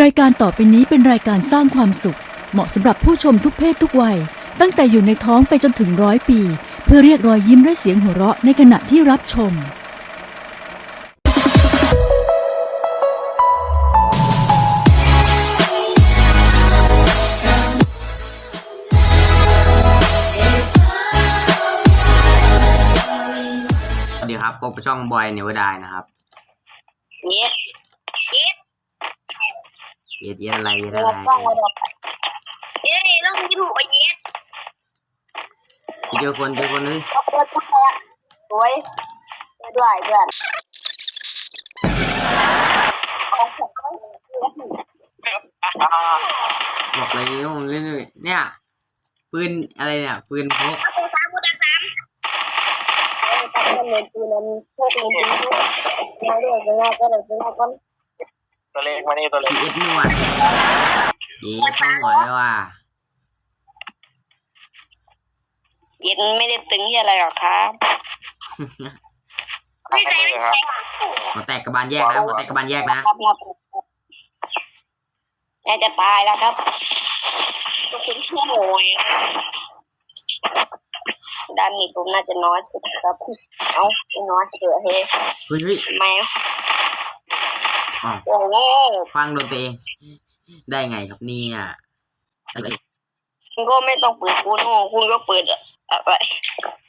รายการต่อไปนี้เป็นรายการสร้างความสุข เหมาะสำหรับผู้ชมทุกเพศทุกวัย ตั้งแต่อยู่ในท้องไปจนถึงร้อยปี เพื่อเรียกรอยยิ้มและเสียงหัวเราะในขณะที่รับชม สวัสดีครับพบกับช่องบอยเนวดายนะครับเย็ดเย็ด เย็ดเย็ดอะไรเย็ดอะไรเย็ดต้องยิ้มหัวเย็ดเจอคนเจอคนเลยเราเปิดตัวสวยด้วยเพื่อนบอกอะไรเงี้ยผมเรื่อยเนี่ย ปืนอะไรเนี่ย ปืนพกเอาตัวสามตัวสามเออตัดเงินนั้นพวกนี้ยิ้มมาเรื่อยๆง่ายก็เลยง่ายก็ ตัวเล็กมานี่ตัวเล็ก พีเอสนวดเย้ต้องบอกเลยว่าเย็นไม่ได้ตึงที่อะไรหรอกครับไม่ใช่ไม่ใช่ หัวแตกกระบาลแยกนะหัวแตกกระบาลแยกนะครับครับแม่จะตายแล้วครับก็ถึงชั่วโมงด้านนี้ผมน่าจะน้อยสุดครับ เอาไม่น้อยเสือเฮ้เฮ้ยเฮ้ยแมวอ๋อ โอ้โหคว้างโดนตัวเองได้ไงครับเนี่ยได้ไงคุณก็ไม่ต้องเปิดคุณโอ้คุณก็เปิดอะไป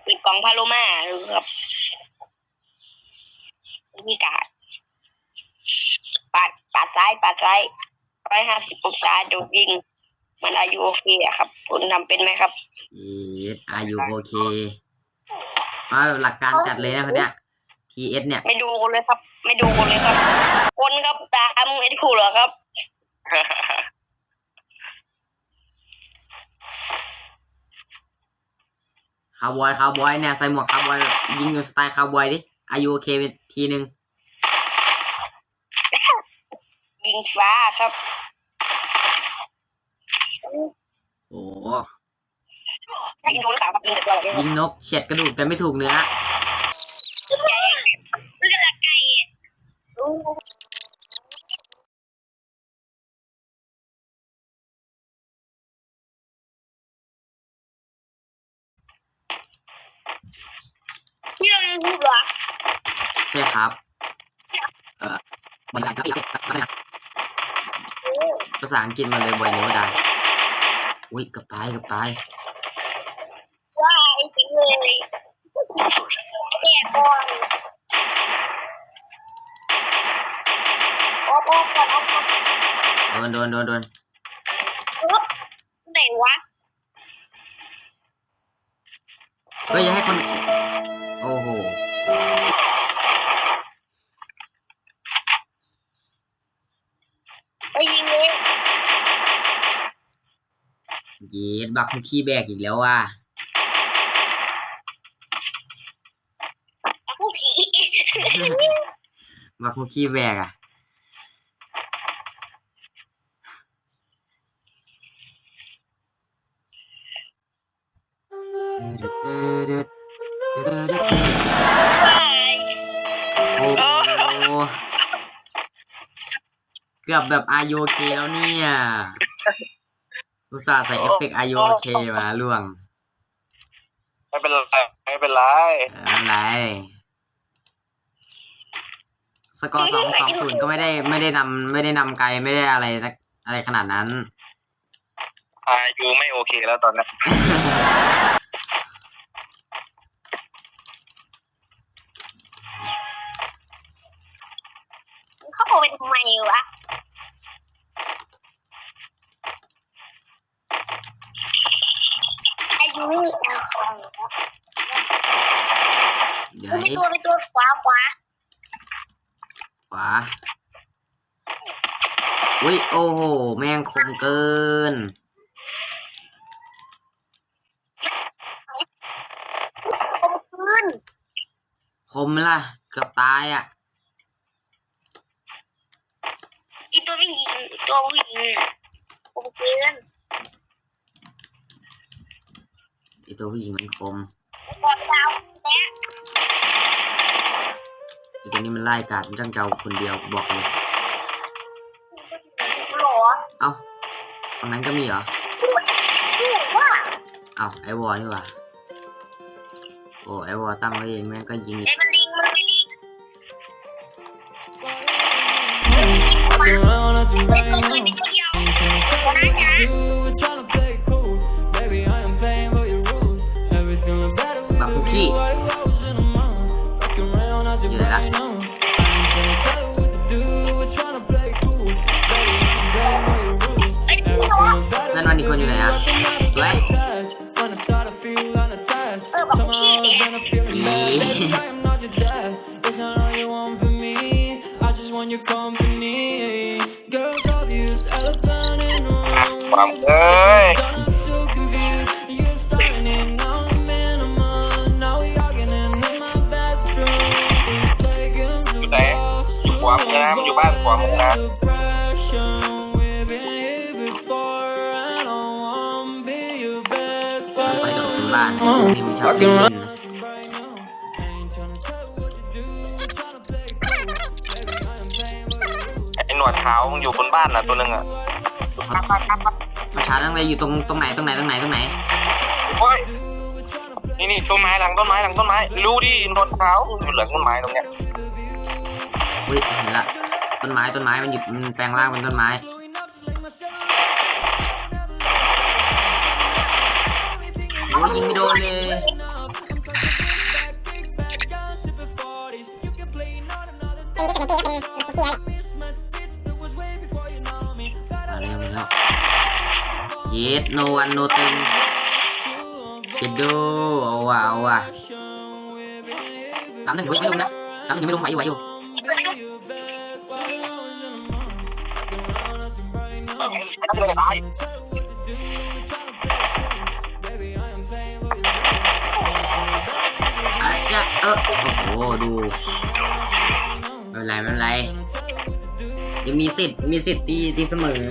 ปิดกล่องพาโลมาดูครับนี่กาดปาดปาดซ้ายปาดซ้ายร้อยห้าสิบองศาโดดยิงมันอายุโอเคอะครับ คุณทำเป็นไหมครับเย็ดอายุโอเคมาแบบหลักการจัดเลยนะคนเนี้ย PS เนี่ย ไม่ดูเลยครับ ไม่ดูเลยครับ คนครับตามไม่ถูกเหรอครับ คาวบอย คาวบอยเนี่ย ใส่หมวกคาวบอยแบบยิงอยู่สไตล์คาวบอยดิ อายุโอเคเป็นทีนึงยิงฟ้าครับ โอ้ไม่ดูหรือเปล่าครับยิงตัวเองยิงนกเฉียดกระดูกแต่ไม่ถูกเนื้อ เลือดไก่นี่เรายังพูดเหรอใช่ครับ เออมันอะไรครับอีกอะไรนะภาษาอังกฤษมันเลยบอยเนวได้ อุ้ยเกับตายเกับตายว้ายจริงเลยแก่บอลโอ้โหก่อนโอ้โหโดนโดนโดนโดนไหนวะ เฮ้ยอย่าให้คน โอ้โหไปยิงเลยเย็ดบักคุกขี้แบกอีกแล้วว่ะผู้ผีบักคุกขี้แบกอะว้าย โอ้โหเกือบแบบอายุโอเคแล้วเนี่ยอุตส่าห์ใส่เอฟเฟกต์อายุโอเคมาล่วง ไม่เป็นไรไม่เป็นไรเออไม่เป็นไรสกอร์สองสองศูนย์ก็ไม่ได้ไม่ได้นำไม่ได้นำไกลไม่ได้อะไรนะอะไรขนาดนั้นอายุไม่โอเคแล้วตอนนี้ เขาบอกเป็นทำไมวะอายุไม่มีแอลกอฮอล์เดี๋ยวไปให้ตัวไปตัวขวาขวาขวาอุ้ยโอ้โห แม่งคมเกิน คมขึ้น คมไหมล่ะ เกือบตายอะ อีตัวผู้หญิง ตัวผู้หญิงคมขึ้นไอตัวผู้หญิงมันคมกอดดาวแล้วไอตัวนี้มันไล่กัดมันจังเจ้าคนเดียวบอกเลยไม่เอ้าฝั่งนั้นก็มีเหรอว่าเอ้าไอวอลนี่หว่าโอ้ไอวอลตั้งไว้เองแม่งก็ยิงอีกไอ้มันลิ บักคุกกี้ you. I rose in a month. Rocking around us and You like that? right now. I ain't trying to tell you what to do. We're trying to play cool. Baby, I am playing by your rules. ไอ้ตัว Everything was better เพื่อนมันอีกคนอยู่ไหนอะสวย When I start to feel unattached. เออแบบขี้ Somehow เนี่ย ความ room. เอ้ย Done so confused. You're starting it now, I'm in a month. Now we arguing in my bathroom. It's taking อยู่ too ไหน long. อยู่ขวามือนะมันอยู่บ้านขวามือนะ Depression, we've been here before. I don't wanna be your best ไป friend. กับคุณบ้านไอ้พวกนี้มันชอบเล่นเล่นนะไอ้หนวดขาวมึงอยู่บนบ้านน่ะตัวหนึงอะ มาชาร์จอะไรอยู่ตรงตรงไหนตรงไหนตรงไหนตรงไหนโอ้ยนี่นี่ต้นไม้หลังต้นไม้หลังต้นไม้รู้ดิหนวดขาวอยู่หลังต้นไม้ตรงเนี้ยอุ้ยเห็นละต้นไม้ต้นไม้มันหยิบมันแปลงร่างเป็นต้นไม้โอ้ยยิงไม่โดนเลย มาแล้วมาแล้วเยสโนวันโนตึงเชดโดเอาว่ะเอาว่ะสามหนึ่งไม่ลงนะสามหนึ่งไม่ลงไหวอยู่ไหวอยู่ไม่ได้ตายอาจจะเออโอ้โหดูไม่เป็นไรไม่เป็นไรยังมีสิทธิ์มีสิทธิ์ตีตีเสมอ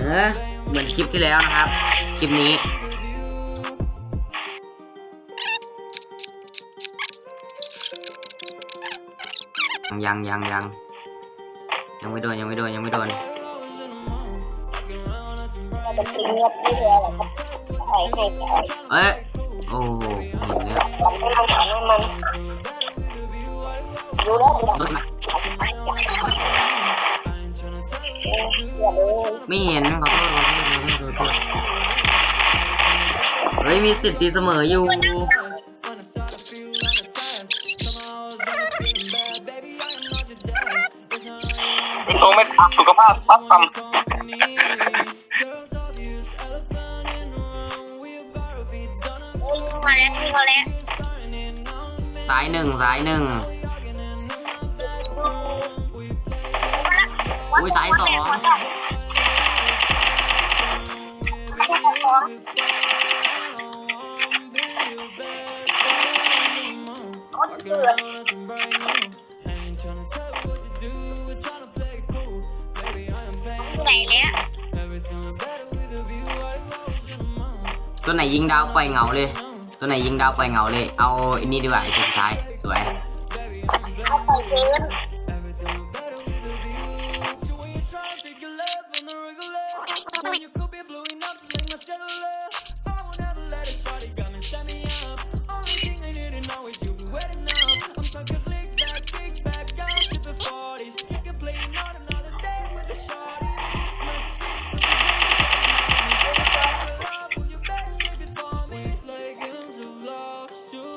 เหมือนคลิปที่แล้วนะครับ คลิปนี้ ยังยังยังยังไม่โดนยังไม่โดนยังไม่โดนจะกินเงียบที่เรือหรอครับห้ใส่เอ้ยโอ้โหเห็นแล้วผมไม่ต้องทำให้มันรู้แล้วอย่าโอ้ยไม่เห็นขอโทษ เฮ้ยมีสิทธิ์ตีเสมออยู่เป็นตัวไม่ทักสุขภาพทับต่มาแล้วมีมาแล้วสายหนึ่งสายหนึ่งอุ้ยสายสอง ไหนเนี่ยตัวไหนยิงดาวปล่อยเหงาเลย ตัวไหนยิงดาวปล่อยเหงาเลย เอาอันนี้ดีกว่าไอ้ตัวสุดท้าย สวย เอาใส่เกิน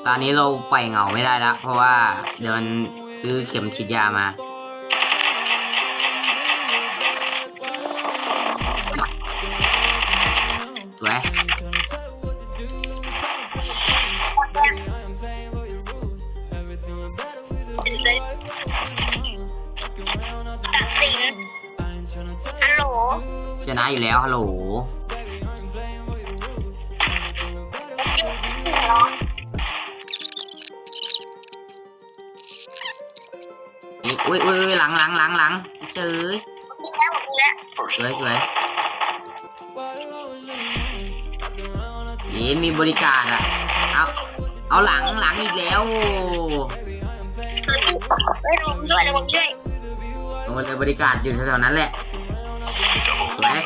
ตอนนี้เราปล่อยเหงาไม่ได้แล้วเพราะว่าเดี๋ยวมันซื้อเข็มฉีดยามา สวย ตัดสินฮัลโหลชนะอยู่แล้วฮัลโหล ลังหลังหลังหลังเจอมีแล้วมีแล้วสวยสวยเอ๊ะมีบริการอะ เอาเอาหลังหลังอีกแล้วเฮ้ยผมช่วยเดี๋ยวผมช่วยโอ้เลยบริการอยู่แถวๆนั้นแหละสวย